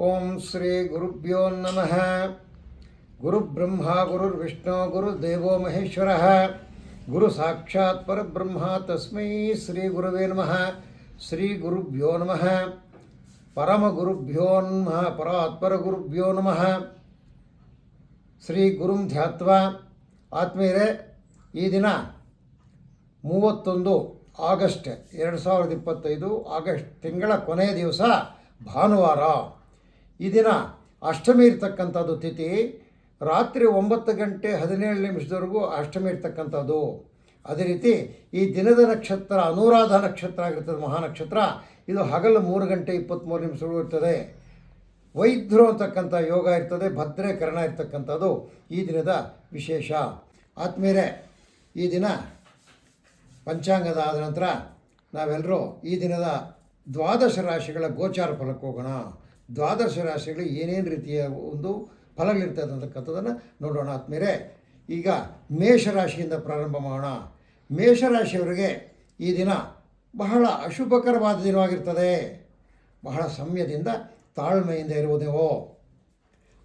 ಓಂ ಶ್ರೀ ಗುರುಭ್ಯೋ ನಮಃ. ಗುರುಬ್ರಹ್ಮ, ಗುರುರ್ವಿಷ್ಣು, ಗುರುದೇವೋ ಮಹೇಶ್ವರ. ಗುರು ಸಾಕ್ಷಾತ್ ಪರಬ್ರಹ್ಮ ತಸ್ಮೈ ಶ್ರೀ ಗುರುವೇ ನಮಃ. ಶ್ರೀ ಗುರುಭ್ಯೋ ನಮಃ. ಪರಮ ಗುರುಭ್ಯೋ ನಮಃ, ಪರಾತ್ಪರ ಗುರುಭ್ಯೋ ನಮಃ. ಶ್ರೀ ಗುರುಂ ಧ್ಯಾತ್ವ. ಆತ್ಮೀಯರೇ, ಈ ದಿನ ಮೂವತ್ತೊಂದು ಆಗಸ್ಟ್ ಎರಡು ಸಾವಿರದ ಇಪ್ಪತ್ತೈದು, ಆಗಸ್ಟ್ ತಿಂಗಳ ಕೊನೆಯ ದಿವಸ ಭಾನುವಾರ. ಈ ದಿನ ಅಷ್ಟಮಿ ಇರ್ತಕ್ಕಂಥದ್ದು ತಿಥಿ, ರಾತ್ರಿ ಒಂಬತ್ತು ಗಂಟೆ ಹದಿನೇಳು ನಿಮಿಷದವರೆಗೂ ಅಷ್ಟಮಿ ಇರ್ತಕ್ಕಂಥದ್ದು. ಅದೇ ರೀತಿ ಈ ದಿನದ ನಕ್ಷತ್ರ, ಅನುರಾಧ ನಕ್ಷತ್ರ ಆಗಿರ್ತದೆ, ಮಹಾನಕ್ಷತ್ರ, ಇದು ಹಗಲು ಮೂರು ಗಂಟೆ ಇಪ್ಪತ್ತ್ಮೂರು ನಿಮಿಷಗಳು ಇರ್ತದೆ. ವೈದ್ಯರು ಅಂತಕ್ಕಂಥ ಯೋಗ ಇರ್ತದೆ, ಭದ್ರೇಕರಣ ಇರ್ತಕ್ಕಂಥದ್ದು ಈ ದಿನದ ವಿಶೇಷ. ಆತ್ಮೀಯರೇ ಈ ದಿನ ಪಂಚಾಂಗದ ಆದ ನಂತರ ನಾವೆಲ್ಲರೂ ಈ ದಿನದ ದ್ವಾದಶ ರಾಶಿಗಳ ಗೋಚಾರ ಫಲಕ್ಕೆ ಹೋಗೋಣ. ದ್ವಾದಶ ರಾಶಿಗಳು ಏನೇನು ರೀತಿಯ ಒಂದು ಫಲಗಳಿರ್ತದೆ ಅಂತಕ್ಕಂಥದ್ದನ್ನು ನೋಡೋಣ. ಆತ್ಮೇಲೆ ಈಗ ಮೇಷರಾಶಿಯಿಂದ ಪ್ರಾರಂಭ ಮಾಡೋಣ. ಮೇಷರಾಶಿಯವರಿಗೆ ಈ ದಿನ ಬಹಳ ಅಶುಭಕರವಾದ ದಿನವಾಗಿರ್ತದೆ. ಬಹಳ ಸಮಯದಿಂದ ತಾಳ್ಮೆಯಿಂದ ಇರುವುದೇವೋ,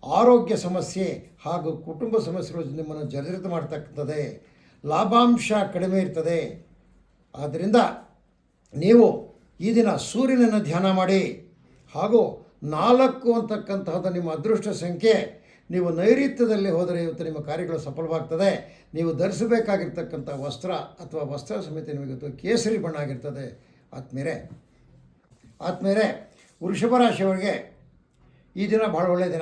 ಆರೋಗ್ಯ ಸಮಸ್ಯೆ ಹಾಗೂ ಕುಟುಂಬ ಸಮಸ್ಯೆಗಳು ನಿಮ್ಮನ್ನು ಜರ್ಜರಿತ ಮಾಡ್ತಕ್ಕಂಥದ್ದೇ, ಲಾಭಾಂಶ ಕಡಿಮೆ ಇರ್ತದೆ. ಆದ್ದರಿಂದ ನೀವು ಈ ದಿನ ಸೂರ್ಯನನ್ನು ಧ್ಯಾನ ಮಾಡಿ ಹಾಗೂ ನಾಲ್ಕು ಅಂತಕ್ಕಂತಹದ್ದು ನಿಮ್ಮ ಅದೃಷ್ಟ ಸಂಖ್ಯೆ. ನೀವು ನೈಋತ್ಯದಲ್ಲಿ ಹೋದರೆ ಇವತ್ತು ನಿಮ್ಮ ಕಾರ್ಯಗಳು ಸಫಲವಾಗ್ತದೆ. ನೀವು ಧರಿಸಬೇಕಾಗಿರ್ತಕ್ಕಂಥ ವಸ್ತ್ರ ಅಥವಾ ವಸ್ತ್ರ ಸಮೇತ ನಿಮಗೆ ಇವತ್ತು ಕೇಸರಿ ಬಣ್ಣ ಆಗಿರ್ತದೆ. ಆತ್ಮೀರೆ ಆತ್ಮೀರೆ ವೃಷಭ ರಾಶಿಯವರಿಗೆ ಈ ದಿನ ಭಾಳ ಒಳ್ಳೆಯ ದಿನ.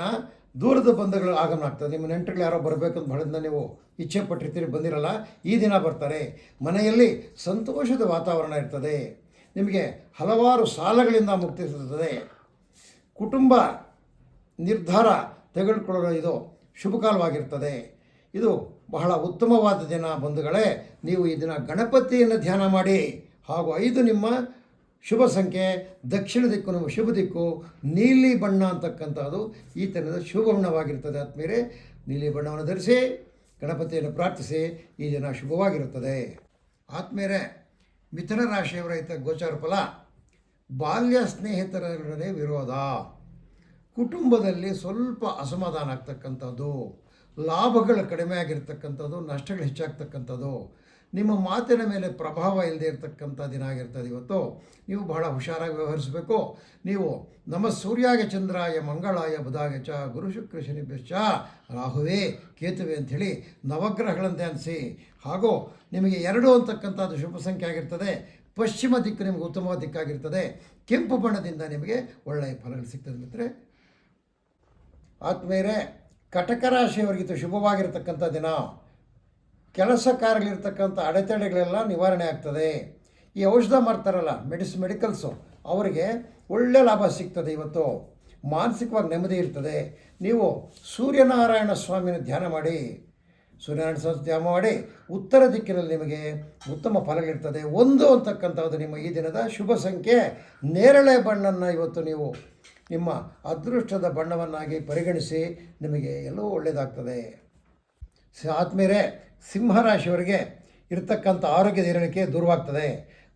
ದೂರದ ಬಂಧುಗಳು ಆಗಮನ ಆಗ್ತದೆ. ನಿಮ್ಮ ನೆಂಟರುಗಳು ಯಾರೋ ಬರಬೇಕಂತ ದಿನ ನೀವು ಇಚ್ಛೆ ಪಟ್ಟಿರ್ತೀರಿ, ಬಂದಿರಲ್ಲ, ಈ ದಿನ ಬರ್ತಾರೆ. ಮನೆಯಲ್ಲಿ ಸಂತೋಷದ ವಾತಾವರಣ ಇರ್ತದೆ. ನಿಮಗೆ ಹಲವಾರು ಸಾಲಗಳಿಂದ ಮುಕ್ತಿ ಸಿಗುತ್ತದೆ. ಕುಟುಂಬ ನಿರ್ಧಾರ ತೆಗೆದುಕೊಳ್ಳಲು ಇದು ಶುಭಕಾಲವಾಗಿರ್ತದೆ ಇದು ಬಹಳ ಉತ್ತಮವಾದ ದಿನ ಬಂಧುಗಳೇ, ನೀವು ಈ ದಿನ ಗಣಪತಿಯನ್ನು ಧ್ಯಾನ ಮಾಡಿ, ಹಾಗೂ ಐದು ನಿಮ್ಮ ಶುಭ ಸಂಖ್ಯೆ, ದಕ್ಷಿಣ ದಿಕ್ಕು ನಮ್ಮ ಶುಭ ದಿಕ್ಕು, ನೀಲಿ ಬಣ್ಣ ಅಂತಕ್ಕಂಥದ್ದು ಈ ಥರದ ಶುಭ ಬಣ್ಣವಾಗಿರ್ತದೆ ಆದಮೇಲೆ ನೀಲಿ ಬಣ್ಣವನ್ನು ಧರಿಸಿ, ಗಣಪತಿಯನ್ನು ಪ್ರಾರ್ಥಿಸಿ, ಈ ದಿನ ಶುಭವಾಗಿರುತ್ತದೆ. ಆದಮೇಲೆ ಮಿಥುನ ರಾಶಿಯವರ ಗೋಚಾರ ಫಲ ಬಾಲ್ಯ ಸ್ನೇಹಿತರೊಡನೆ ವಿರೋಧ. ಕುಟುಂಬದಲ್ಲಿ ಸ್ವಲ್ಪ ಅಸಮಾಧಾನ ಆಗ್ತಕ್ಕಂಥದ್ದು, ಲಾಭಗಳು ಕಡಿಮೆ ಆಗಿರ್ತಕ್ಕಂಥದ್ದು, ನಷ್ಟಗಳು ಹೆಚ್ಚಾಗ್ತಕ್ಕಂಥದ್ದು, ನಿಮ್ಮ ಮಾತಿನ ಮೇಲೆ ಪ್ರಭಾವ ಇಲ್ಲದೆ ಇರತಕ್ಕಂಥ ದಿನ ಆಗಿರ್ತದೆ ಇವತ್ತು. ನೀವು ಬಹಳ ಹುಷಾರಾಗಿ ವ್ಯವಹರಿಸಬೇಕು. ನೀವು ನಮ್ಮ ಸೂರ್ಯಾಗ ಚಂದ್ರಾಯ ಮಂಗಳಾಯ ಬುಧಾಯ ಚ ಗುರು ಶುಕ್ರ ಶನಿಭ್ಯಶ್ಚ ರಾಹುವೇ ಕೇತುವೆ ಅಂಥೇಳಿ ನವಗ್ರಹಗಳಂತೆ ಅನಿಸಿ ಹಾಗೂ ನಿಮಗೆ ಎರಡು ಅಂತಕ್ಕಂಥದ್ದು ಶುಭ ಸಂಖ್ಯೆ ಆಗಿರ್ತದೆ. ಪಶ್ಚಿಮ ದಿಕ್ಕು ನಿಮಗೆ ಉತ್ತಮವಾದ ದಿಕ್ಕಾಗಿರ್ತದೆ. ಕೆಂಪು ಬಣ್ಣದಿಂದ ನಿಮಗೆ ಒಳ್ಳೆಯ ಫಲಗಳು ಸಿಗ್ತದೆ ಮಿತ್ರೆ ಆತ್ಮೇಲೆ ಕಟಕ ರಾಶಿಯವರಿಗಿಂತ ಶುಭವಾಗಿರ್ತಕ್ಕಂಥ ದಿನ. ಕೆಲಸ ಕಾರ್ಯಗಳಿರ್ತಕ್ಕಂಥ ಅಡೆತಡೆಗಳೆಲ್ಲ ನಿವಾರಣೆ ಆಗ್ತದೆ. ಈ ಔಷಧ ಮಾಡ್ತಾರಲ್ಲ ಮೆಡಿಸ್, ಮೆಡಿಕಲ್ಸು, ಅವರಿಗೆ ಒಳ್ಳೆ ಲಾಭ ಸಿಗ್ತದೆ ಇವತ್ತು. ಮಾನಸಿಕವಾಗಿ ನೆಮ್ಮದಿ ಇರ್ತದೆ. ನೀವು ಸೂರ್ಯನಾರಾಯಣ ಸ್ವಾಮಿನ ಧ್ಯಾನ ಮಾಡಿ. ಸೂರ್ಯನಾರಾಯಣ ಸ್ವಾಮಿ ಮಾಡಿ ಉತ್ತರ ದಿಕ್ಕಿನಲ್ಲಿ ನಿಮಗೆ ಉತ್ತಮ ಫಲಗಳಿರ್ತದೆ. ಒಂದು ಅಂತಕ್ಕಂಥದ್ದು ನಿಮ್ಮ ಈ ದಿನದ ಶುಭ ಸಂಖ್ಯೆ. ನೇರಳೆ ಬಣ್ಣನ್ನು ಇವತ್ತು ನೀವು ನಿಮ್ಮ ಅದೃಷ್ಟದ ಬಣ್ಣವನ್ನಾಗಿ ಪರಿಗಣಿಸಿ ನಿಮಗೆ ಎಲ್ಲೋ ಒಳ್ಳೆಯದಾಗ್ತದೆ ಆದ್ಮೇಲೆ ಸಿಂಹರಾಶಿಯವರಿಗೆ ಇರತಕ್ಕಂಥ ಆರೋಗ್ಯದ ಏರಿಕೆ ದೂರವಾಗ್ತದೆ.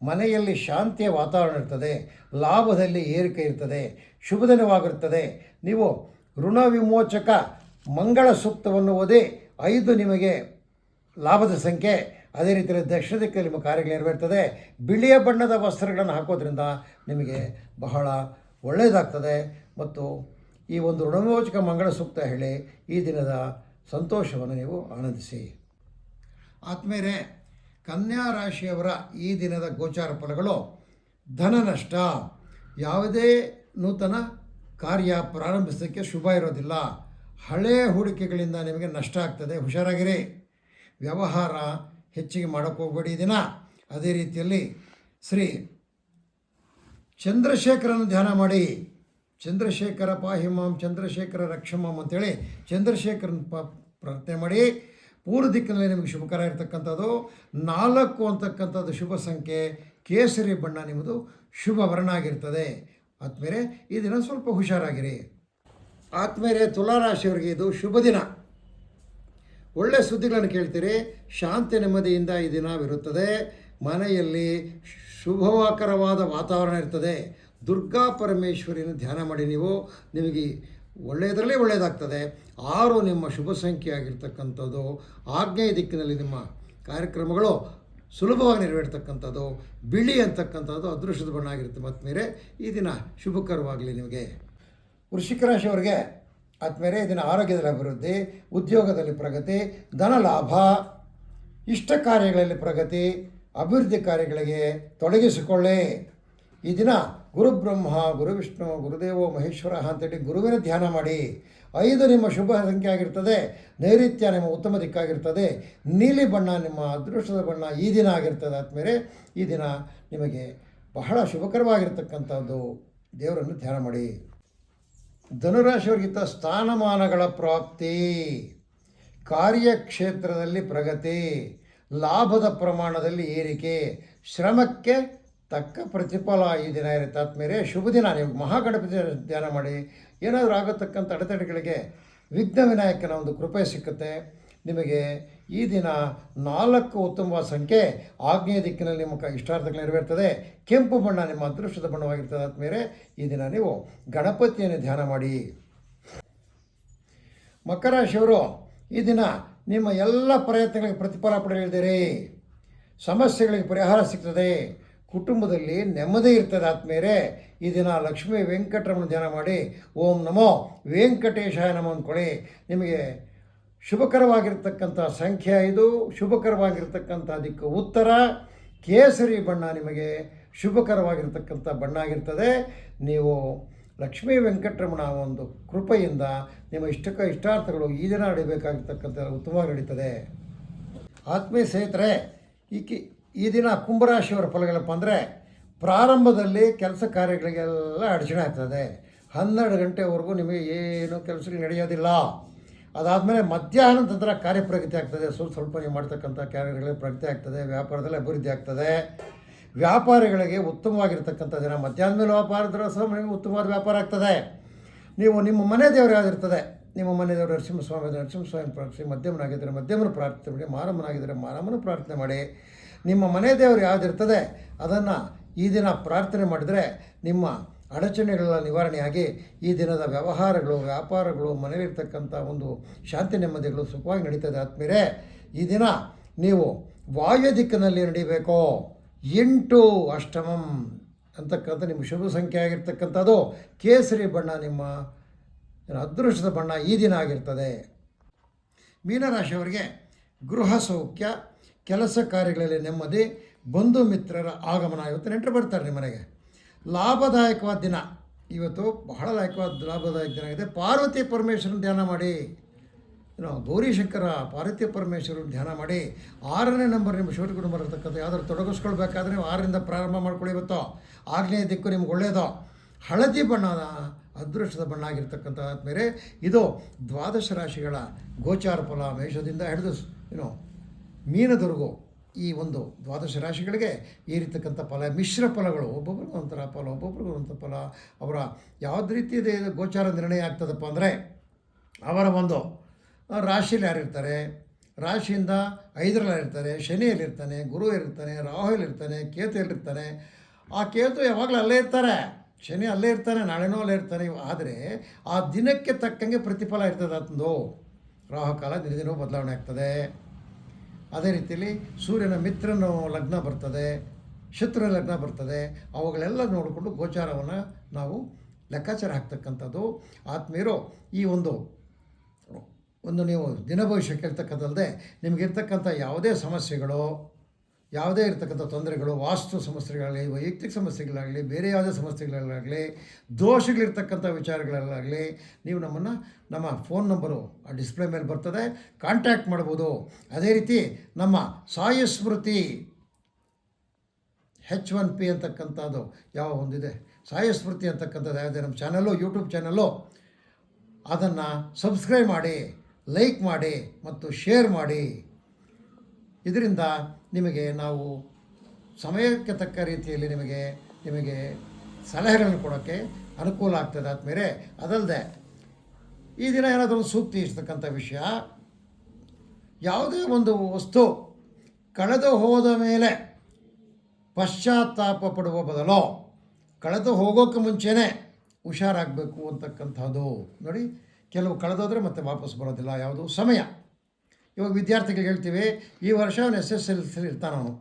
ಮನೆಯಲ್ಲಿ ಶಾಂತಿಯ ವಾತಾವರಣ ಇರ್ತದೆ. ಲಾಭದಲ್ಲಿ ಏರಿಕೆ ಇರ್ತದೆ. ಶುಭ ದಿನವಾಗಿರುತ್ತದೆ ನೀವು ಋಣ ವಿಮೋಚಕ ಮಂಗಳ ಸೂಕ್ತವನ್ನು ಓದಿ ಐದು ನಿಮಗೆ ಲಾಭದ ಸಂಖ್ಯೆ, ಅದೇ ರೀತಿಯಲ್ಲಿ ದಕ್ಷಿಣ ದಿಕ್ಕಲ್ಲಿ ನಿಮ್ಮ ಕಾರ್ಯಗಳು ನೆರವೇರ್ತದೆ. ಬಿಳಿಯ ಬಣ್ಣದ ವಸ್ತ್ರಗಳನ್ನು ಹಾಕೋದ್ರಿಂದ ನಿಮಗೆ ಬಹಳ ಒಳ್ಳೆಯದಾಗ್ತದೆ ಮತ್ತು ಈ ಒಂದು ಋಣಮೋಚಕ ಮಂಗಳ ಸೂಕ್ತ ಹೇಳಿ ಈ ದಿನದ ಸಂತೋಷವನ್ನು ನೀವು ಆನಂದಿಸಿ. ಆದ್ಮೇಲೆ ಕನ್ಯಾ ರಾಶಿಯವರ ಈ ದಿನದ ಗೋಚಾರ ಫಲಗಳು ಧನ ನಷ್ಟ. ಯಾವುದೇ ನೂತನ ಕಾರ್ಯ ಪ್ರಾರಂಭಿಸೋಕ್ಕೆ ಶುಭ ಇರೋದಿಲ್ಲ. ಹಳೆಯ ಹೂಡಿಕೆಗಳಿಂದ ನಿಮಗೆ ನಷ್ಟ ಆಗ್ತದೆ. ಹುಷಾರಾಗಿರಿ. ವ್ಯವಹಾರ ಹೆಚ್ಚಿಗೆ ಮಾಡೋಕ್ಕೆ ಹೋಗಬೇಡಿ. ದಿನ ಅದೇ ರೀತಿಯಲ್ಲಿ ಶ್ರೀ ಚಂದ್ರಶೇಖರನ ಧ್ಯಾನ ಮಾಡಿ. ಚಂದ್ರಶೇಖರ ಪಾಹಿಮಾಂ, ಚಂದ್ರಶೇಖರ ರಕ್ಷಮಾಂ ಅಂತೇಳಿ ಚಂದ್ರಶೇಖರನ ಪ ಪ್ರಾರ್ಥನೆ ಮಾಡಿ. ಪೂರ್ವ ದಿಕ್ಕಿನಲ್ಲಿ ನಿಮಗೆ ಶುಭಕರ ಇರತಕ್ಕಂಥದ್ದು. ನಾಲ್ಕು ಅಂತಕ್ಕಂಥದ್ದು ಶುಭ ಸಂಖ್ಯೆ ಕೇಸರಿ ಬಣ್ಣ ನಿಮ್ಮದು ಶುಭ ವರ್ಣ ಆಗಿರ್ತದೆ ಆದಮೇಲೆ ಈ ದಿನ ಸ್ವಲ್ಪ ಹುಷಾರಾಗಿರಿ. ಆದ್ಮೇಲೆ ತುಲಾರಾಶಿಯವರಿಗೆ ಇದು ಶುಭ ದಿನ. ಒಳ್ಳೆಯ ಸುದ್ದಿಗಳನ್ನು ಕೇಳ್ತೀರಿ, ಶಾಂತಿ ನೆಮ್ಮದಿಯಿಂದ ಈ ದಿನವಿರುತ್ತದೆ ಮನೆಯಲ್ಲಿ ಶುಭವಾಕರವಾದ ವಾತಾವರಣ ಇರ್ತದೆ. ದುರ್ಗಾ ಪರಮೇಶ್ವರಿನ ಧ್ಯಾನ ಮಾಡಿ ನೀವು, ನಿಮಗೆ ಒಳ್ಳೆಯದರಲ್ಲೇ ಒಳ್ಳೆಯದಾಗ್ತದೆ. ಆರು ನಿಮ್ಮ ಶುಭ ಸಂಖ್ಯೆ ಆಗಿರ್ತಕ್ಕಂಥದ್ದು ಆಗ್ನೇಯ ದಿಕ್ಕಿನಲ್ಲಿ ನಿಮ್ಮ ಕಾರ್ಯಕ್ರಮಗಳು ಸುಲಭವಾಗಿ ನೆರವೇರ್ತಕ್ಕಂಥದ್ದು, ಬಿಳಿ ಅಂತಕ್ಕಂಥದ್ದು, ಅದೃಷ್ಟದ ಬಣ್ಣ ಆಗಿರುತ್ತೆ. ಮತ್ತು ಈ ದಿನ ಶುಭಕರವಾಗಲಿ ನಿಮಗೆ. ವೃಶ್ಚಿಕ ರಾಶಿಯವರಿಗೆ ಆದ್ಮೇಲೆ ಇದನ್ನು ದಿನ ಆರೋಗ್ಯದಲ್ಲಿ ಅಭಿವೃದ್ಧಿ, ಉದ್ಯೋಗದಲ್ಲಿ ಪ್ರಗತಿ, ಧನ ಲಾಭ, ಇಷ್ಟ ಕಾರ್ಯಗಳಲ್ಲಿ ಪ್ರಗತಿ, ಅಭಿವೃದ್ಧಿ ಕಾರ್ಯಗಳಿಗೆ ತೊಡಗಿಸಿಕೊಳ್ಳಿ. ಈ ದಿನ ಗುರುಬ್ರಹ್ಮ ಗುರು ವಿಷ್ಣು, ಗುರುದೇವೋ, ಮಹೇಶ್ವರ ಅಂತೇಳಿ ಗುರುವಿನ ಧ್ಯಾನ ಮಾಡಿ. ಐದು ನಿಮ್ಮ ಶುಭ ಸಂಖ್ಯೆ ಆಗಿರ್ತದೆ, ನೈಋತ್ಯ ನಿಮ್ಮ ಉತ್ತಮ ದಿಕ್ಕಾಗಿರ್ತದೆ, ನೀಲಿ ಬಣ್ಣ ನಿಮ್ಮ ಅದೃಷ್ಟದ ಬಣ್ಣ ಈ ದಿನ ಆಗಿರ್ತದೆ ಆದಮೇಲೆ ಈ ದಿನ ನಿಮಗೆ ಬಹಳ ಶುಭಕರವಾಗಿರ್ತಕ್ಕಂಥದ್ದು ದೇವರನ್ನು ಧ್ಯಾನ ಮಾಡಿ. ಧನುರಾಶಿಯವರಿಗಿಂತ ಸ್ಥಾನಮಾನಗಳ ಪ್ರಾಪ್ತಿ, ಕಾರ್ಯಕ್ಷೇತ್ರದಲ್ಲಿ ಪ್ರಗತಿ, ಲಾಭದ ಪ್ರಮಾಣದಲ್ಲಿ ಏರಿಕೆ, ಶ್ರಮಕ್ಕೆ ತಕ್ಕ ಪ್ರತಿಫಲ ಈ ದಿನ ಇರುತ್ತೆ. ಆತ್ಮೇಲೆ ಶುಭ ದಿನ. ನೀವು ಮಹಾಗಣಪತಿ ಧ್ಯಾನ ಮಾಡಿ, ಏನಾದರೂ ಆಗತಕ್ಕಂಥ ಅಡೆತಡೆಗಳಿಗೆ ವಿಘ್ನ ವಿನಾಯಕನ ಒಂದು ಕೃಪೆ ಸಿಕ್ಕುತ್ತೆ. ನಿಮಗೆ ಈ ದಿನ ನಾಲ್ಕು ಉತ್ತಮವಾದ ಸಂಖ್ಯೆ ಆಗ್ನೇಯ ದಿಕ್ಕಿನಲ್ಲಿ ನಿಮ್ಮ ಇಷ್ಟಾರ್ಥಗಳು ನೆರವೇರ್ತದೆ. ಕೆಂಪು ಬಣ್ಣ ನಿಮ್ಮ ಅದೃಷ್ಟದ ಬಣ್ಣವಾಗಿರ್ತದೆ ಆದಮೇಲೆ ಈ ದಿನ ನೀವು ಗಣಪತಿಯನ್ನು ಧ್ಯಾನ ಮಾಡಿ. ಮಕರ ರಾಶಿಯವರು, ಈ ದಿನ ನಿಮ್ಮ ಎಲ್ಲ ಪ್ರಯತ್ನಗಳಿಗೆ ಪ್ರತಿಫಲ ಪಡೆಯಲಿದ್ದೀರಿ. ಸಮಸ್ಯೆಗಳಿಗೆ ಪರಿಹಾರ ಸಿಗ್ತದೆ. ಕುಟುಂಬದಲ್ಲಿ ನೆಮ್ಮದಿ ಇರ್ತದೆ ಆದಮೇಲೆ ಈ ದಿನ ಲಕ್ಷ್ಮೀ ವೆಂಕಟರಮಣ ಧ್ಯಾನ ಮಾಡಿ. ಓಂ ನಮೋ ವೆಂಕಟೇಶಾಯ ನಮೋ ಅಂದ್ಕೊಳ್ಳಿ. ನಿಮಗೆ ಶುಭಕರವಾಗಿರ್ತಕ್ಕಂಥ ಸಂಖ್ಯೆ ಐದು, ಶುಭಕರವಾಗಿರ್ತಕ್ಕಂಥ ದಿಕ್ಕು ಉತ್ತರ. ಕೇಸರಿ ಬಣ್ಣ ನಿಮಗೆ ಶುಭಕರವಾಗಿರ್ತಕ್ಕಂಥ ಬಣ್ಣ ಆಗಿರ್ತದೆ. ನೀವು ಲಕ್ಷ್ಮೀ ವೆಂಕಟರಮಣ ಒಂದು ಕೃಪೆಯಿಂದ ನಿಮ್ಮ ಇಷ್ಟಕ ಇಷ್ಟಾರ್ಥಗಳು ಈ ದಿನ ನಡಿಬೇಕಾಗಿರ್ತಕ್ಕಂಥ ಉತ್ತಮವಾಗಿ ನಡೀತದೆ. ಆತ್ಮೀಯ ಸ್ನೇಹಿತರೆ ಈ ಈ ದಿನ ಕುಂಭರಾಶಿಯವರ ಫಲಗಳಪ್ಪ ಅಂದರೆ ಪ್ರಾರಂಭದಲ್ಲಿ ಕೆಲಸ ಕಾರ್ಯಗಳಿಗೆಲ್ಲ ಅಡಚಣೆ ಆಗ್ತದೆ. ಹನ್ನೆರಡು ಗಂಟೆವರೆಗೂ ನಿಮಗೆ ಏನು ಕೆಲಸಗಳು ನಡೆಯೋದಿಲ್ಲ. ಅದಾದಮೇಲೆ ಮಧ್ಯಾಹ್ನ ನಂತರ ಕಾರ್ಯ ಪ್ರಗತಿ ಆಗ್ತದೆ. ಸ್ವಲ್ಪ ಸ್ವಲ್ಪ ನೀವು ಮಾಡ್ತಕ್ಕಂಥ ಕಾರ್ಯಗಳಿಗೆ ಪ್ರಗತಿ ಆಗ್ತದೆ. ವ್ಯಾಪಾರದಲ್ಲಿ ಅಭಿವೃದ್ಧಿ ಆಗ್ತದೆ. ವ್ಯಾಪಾರಿಗಳಿಗೆ ಉತ್ತಮವಾಗಿರ್ತಕ್ಕಂಥ ದಿನ. ಮಧ್ಯಾಹ್ನ ಮೇಲೆ ವ್ಯಾಪಾರದ್ರ ಸಹ ನಿಮಗೆ ಉತ್ತಮವಾದ ವ್ಯಾಪಾರ ಆಗ್ತದೆ. ನೀವು ನಿಮ್ಮ ಮನೆ ದೇವರು ಯಾವುದಿರ್ತದೆ? ನಿಮ್ಮ ಮನೆ ದೇವರು ನರಸಿಂಹಸ್ವಾಮಿ ನರಸಿಂಹಸ್ವಾಮಿ ಪ್ರಾರ್ಥಿಸಿ ಮಧ್ಯಮನಾಗಿದ್ದರೆ ಮಧ್ಯಮನ ಪ್ರಾರ್ಥನೆ ಮಾಡಿ ಮಾರಮ್ಮನಾಗಿದ್ದರೆ ಮಾರಮ್ಮನ ಪ್ರಾರ್ಥನೆ ಮಾಡಿ. ನಿಮ್ಮ ಮನೆ ದೇವರು ಯಾವುದಿರ್ತದೆ? ಅದನ್ನು ಈ ದಿನ ಪ್ರಾರ್ಥನೆ ಮಾಡಿದರೆ ನಿಮ್ಮ ಅಡಚಣೆಗಳ ನಿವಾರಣೆಯಾಗಿ ಈ ದಿನದ ವ್ಯವಹಾರಗಳು, ವ್ಯಾಪಾರಗಳು, ಮನೆಯಲ್ಲಿರ್ತಕ್ಕಂಥ ಒಂದು ಶಾಂತಿ ನೆಮ್ಮದಿಗಳು ಸುಖವಾಗಿ ನಡೀತದೆ. ಆದ್ಮೇಲೆ ಈ ದಿನ ನೀವು ವಾಯು ದಿಕ್ಕಿನಲ್ಲಿ ನಡೀಬೇಕು. ಎಂಟು ಅಷ್ಟಮಂ ಅಂತಕ್ಕಂಥ ನಿಮ್ಮ ಶುಭ ಸಂಖ್ಯೆ ಆಗಿರ್ತಕ್ಕಂಥದ್ದು. ಕೇಸರಿ ಬಣ್ಣ ನಿಮ್ಮ ಅದೃಷ್ಟದ ಬಣ್ಣ ಈ ದಿನ ಆಗಿರ್ತದೆ. ಮೀನರಾಶಿಯವರಿಗೆ ಗೃಹ ಸೌಖ್ಯ, ಕೆಲಸ ಕಾರ್ಯಗಳಲ್ಲಿ ನೆಮ್ಮದಿ, ಬಂಧು ಮಿತ್ರರ ಆಗಮನ. ಇವತ್ತು ನೆಂಟರು ಬರ್ತಾರೆ ನಿಮ್ಮ ಮನೆಗೆ ಲಾಭದಾಯಕವಾದ ದಿನ. ಇವತ್ತು ಬಹಳ ಲಾಯಕವಾದ ಲಾಭದಾಯಕ ದಿನ ಆಗಿದೆ. ಪಾರ್ವತಿ ಪರಮೇಶ್ವರನ ಧ್ಯಾನ ಮಾಡಿ. ನಾವು ಗೌರಿಶಂಕರ ಪಾರ್ವತಿ ಪರಮೇಶ್ವರನ ಧ್ಯಾನ ಮಾಡಿ. ಆರನೇ ನಂಬರ್ ನಿಮ್ಮ ಶಿವರ ಕುಟುಂಬ ಇರತಕ್ಕಂಥ ಯಾವ್ದಾದ್ರು ತೊಡಗಿಸ್ಕೊಳ್ಬೇಕಾದ್ರೆ ನೀವು ಆರರಿಂದ ಪ್ರಾರಂಭ ಮಾಡ್ಕೊಳ್ಳಿ ಇವತ್ತು. ಆಗ್ನೇಯ ದಿಕ್ಕು ನಿಮ್ಗೆ ಒಳ್ಳೆಯದು ಹಳದಿ ಬಣ್ಣದ ಅದೃಷ್ಟದ ಬಣ್ಣ ಆಗಿರ್ತಕ್ಕಂಥ ಮೇಲೆ ಇದು ದ್ವಾದಶ ರಾಶಿಗಳ ಗೋಚಾರ ಫಲ ಮೇಷದಿಂದ ಹಿಡಿದು, ಏನು ಮೀನದವರೆಗೂ ಈ ಒಂದು ದ್ವಾದಶ ರಾಶಿಗಳಿಗೆ ಏರಿರ್ತಕ್ಕಂಥ ಫಲ, ಮಿಶ್ರ ಫಲಗಳು, ಒಬ್ಬೊಬ್ರಿಗೂ ಒಂಥರ ಫಲ, ಒಬ್ಬೊಬ್ರಿಗೂ ಒಂಥರ ಫಲ. ಅವರ ಯಾವ್ದು ರೀತಿಯದ ಗೋಚಾರ ನಿರ್ಣಯ ಆಗ್ತದಪ್ಪ ಅಂದರೆ, ಅವರ ಒಂದು ರಾಶಿಯಲ್ಲಿ ಯಾರಿರ್ತಾರೆ? ರಾಶಿಯಿಂದ ಐದರಲ್ಲಿ ಇರ್ತಾರೆ ಶನಿಯಲ್ಲಿರ್ತಾನೆ, ಗುರು ಇರ್ತಾನೆ ರಾಹುಲ್ ಇರ್ತಾನೆ ಕೇತು ಇರ್ತಾನೆ ಆ ಕೇತು ಯಾವಾಗಲೂ ಅಲ್ಲೇ ಇರ್ತಾರೆ. ಶನಿ ಅಲ್ಲೇ ಇರ್ತಾನೆ, ನಾಳೆನೂ ಅಲ್ಲೇ ಇರ್ತಾನೆ. ಆದರೆ ಆ ದಿನಕ್ಕೆ ತಕ್ಕಂಗೆ ಪ್ರತಿಫಲ ಇರ್ತದೆ ಅದೊಂದು ರಾಹುಕಾಲ ದಿನ ದಿನವೂ ಬದಲಾವಣೆ ಆಗ್ತದೆ. ಅದೇ ರೀತಿಯಲ್ಲಿ ಸೂರ್ಯನ ಮಿತ್ರನ ಲಗ್ನ ಬರ್ತದೆ, ಶತ್ರು ಲಗ್ನ ಬರ್ತದೆ, ಅವುಗಳೆಲ್ಲ ನೋಡಿಕೊಂಡು ಗೋಚಾರವನ್ನು ನಾವು ಲೆಕ್ಕಾಚಾರ ಹಾಕ್ತಕ್ಕಂಥದ್ದು ಆತ್ಮೀಯರು, ಈ ಒಂದು ಒಂದು ನೀವು ದಿನ ಭವಿಷ್ಯ ಕೇಳ್ತಕ್ಕಂಥಲ್ಲದೆ ನಿಮಗಿರ್ತಕ್ಕಂಥ ಯಾವುದೇ ಸಮಸ್ಯೆಗಳು ಯಾವುದೇ ಇರತಕ್ಕಂಥ ತೊಂದರೆಗಳು, ವಾಸ್ತು ಸಮಸ್ಯೆಗಳಾಗಲಿ, ವೈಯಕ್ತಿಕ ಸಮಸ್ಯೆಗಳಾಗಲಿ, ಬೇರೆ ಯಾವುದೇ ಸಮಸ್ಯೆಗಳಲ್ಲಾಗಲಿ ದೋಷಗಳಿರ್ತಕ್ಕಂಥ ವಿಚಾರಗಳಲ್ಲಾಗಲಿ, ನೀವು ನಮ್ಮನ್ನು, ನಮ್ಮ ಫೋನ್ ನಂಬರು ಆ ಡಿಸ್ಪ್ಲೇ ಮೇಲೆ ಬರ್ತದೆ, ಕಾಂಟ್ಯಾಕ್ಟ್ ಮಾಡ್ಬೋದು. ಅದೇ ರೀತಿ ನಮ್ಮ ಸಾಯ ಸ್ಮೃತಿ ಹೆಚ್ ಒನ್ ಪಿ ಅಂತಕ್ಕಂಥದ್ದು ಯಾವ ಒಂದಿದೆ? ಸಾಯಸ್ಮೃತಿ ಅಂತಕ್ಕಂಥದ್ದು ಯಾವುದೇ ನಮ್ಮ ಚಾನಲ್ಲು ಯೂಟ್ಯೂಬ್ ಚಾನಲ್ಲು ಅದನ್ನು ಸಬ್ಸ್ಕ್ರೈಬ್ ಮಾಡಿ, ಲೈಕ್ ಮಾಡಿ ಮತ್ತು ಶೇರ್ ಮಾಡಿ. ಇದರಿಂದ ನಿಮಗೆ ನಾವು ಸಮಯಕ್ಕೆ ತಕ್ಕ ರೀತಿಯಲ್ಲಿ ನಿಮಗೆ ನಿಮಗೆ ಸಲಹೆಗಳನ್ನು ಕೊಡೋಕ್ಕೆ ಅನುಕೂಲ ಆಗ್ತದೆ. ಆದಮೇಲೆ ಅದಲ್ಲದೆ ಈ ದಿನ ಏನಾದರೂ ಸೂಕ್ತಿ ಇರ್ತಕ್ಕಂಥ ವಿಷಯ, ಯಾವುದೇ ಒಂದು ವಸ್ತು ಕಳೆದು ಹೋದ ಮೇಲೆ ಪಶ್ಚಾತ್ತಾಪ ಪಡುವ ಬದಲು ಕಳೆದು ಹೋಗೋಕ್ಕೆ ಮುಂಚೆನೇ ಹುಷಾರಾಗಬೇಕು ಅಂತಕ್ಕಂಥದ್ದು. ನೋಡಿ, ಕೆಲವು ಕಳೆದೋದ್ರೆ ಮತ್ತೆ ವಾಪಸ್ ಬರೋದಿಲ್ಲ. ಯಾವುದು? ಸಮಯ. ಇವಾಗ ವಿದ್ಯಾರ್ಥಿಗಳಿಗೆ ಹೇಳ್ತೀವಿ, ಈ ವರ್ಷ ಅವನು ಎಸ್ ಎಸ್ ಎಲ್ ಸಿ ಇರ್ತಾನೆ ಅವನು.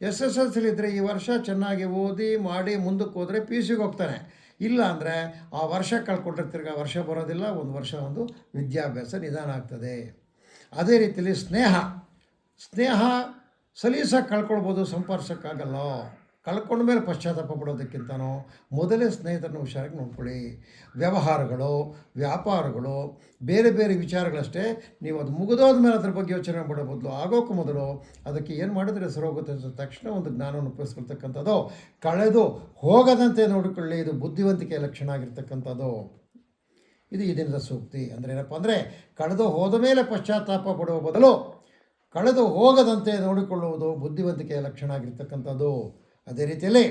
ಎಸ್ ಎಸ್ ಎಲ್ ಸಿಲಿ ಇದ್ದರೆ ಈ ವರ್ಷ ಚೆನ್ನಾಗಿ ಓದಿ, ಮಾಡಿ ಮುಂದಕ್ಕೆ ಹೋದರೆ ಪಿ ಯು ಸಿಗೆ ಹೋಗ್ತಾನೆ. ಇಲ್ಲ ಅಂದರೆ ಆ ವರ್ಷ ಕಳ್ಕೊಂಡಿರ್ತಿರ್ಗ ವರ್ಷ ಬರೋದಿಲ್ಲ, ಒಂದು ವರ್ಷ ಒಂದು ವಿದ್ಯಾಭ್ಯಾಸ ನಿಧಾನ ಆಗ್ತದೆ. ಅದೇ ರೀತಿಯಲ್ಲಿ ಸ್ನೇಹ. ಸ್ನೇಹ ಸಲೀಸಾಗಿ ಕಳ್ಕೊಳ್ಬೋದು, ಸಂಪರ್ಸಕ್ಕಾಗಲ್ಲ. ಕಳ್ಕೊಂಡ ಮೇಲೆ ಪಶ್ಚಾತ್ತಾಪ ಪಡೋದಕ್ಕಿಂತನೂ ಮೊದಲೇ ಸ್ನೇಹಿತರನ್ನ ಹುಷಾರಾಗಿ ನೋಡ್ಕೊಳ್ಳಿ. ವ್ಯವಹಾರಗಳು, ವ್ಯಾಪಾರಗಳು, ಬೇರೆ ಬೇರೆ ವಿಚಾರಗಳಷ್ಟೇ. ನೀವು ಅದು ಮುಗಿದೋದ ಮೇಲೆ ಅದ್ರ ಬಗ್ಗೆ ಯೋಚನೆ ಮಾಡೋ ಬದಲು ಆಗೋಕ್ಕೂ ಮೊದಲು ಅದಕ್ಕೆ ಏನು ಮಾಡಿದ್ರೆ ಸರೋಗುತ್ತೆ ಅಂತ ತಕ್ಷಣ ಒಂದು ಜ್ಞಾನವನ್ನು ಉಪಯೋಗಿಸ್ಕೊಳ್ತಕ್ಕಂಥದ್ದು. ಕಳೆದು ಹೋಗದಂತೆ ನೋಡಿಕೊಳ್ಳಿ. ಇದು ಬುದ್ಧಿವಂತಿಕೆಯ ಲಕ್ಷಣ ಆಗಿರ್ತಕ್ಕಂಥದ್ದು. ಇದು ಈ ದಿನದ ಸೂಕ್ತಿ. ಅಂದರೆ ಏನಪ್ಪ ಅಂದರೆ ಕಳೆದು ಹೋದ ಮೇಲೆ ಪಶ್ಚಾತ್ತಾಪ ಪಡುವ ಬದಲು ಕಳೆದು ಹೋಗದಂತೆ ನೋಡಿಕೊಳ್ಳುವುದು ಬುದ್ಧಿವಂತಿಕೆಯ ಲಕ್ಷಣ ಆಗಿರ್ತಕ್ಕಂಥದ್ದು. ಅದೇ ರೀತಿಯಲ್ಲಿ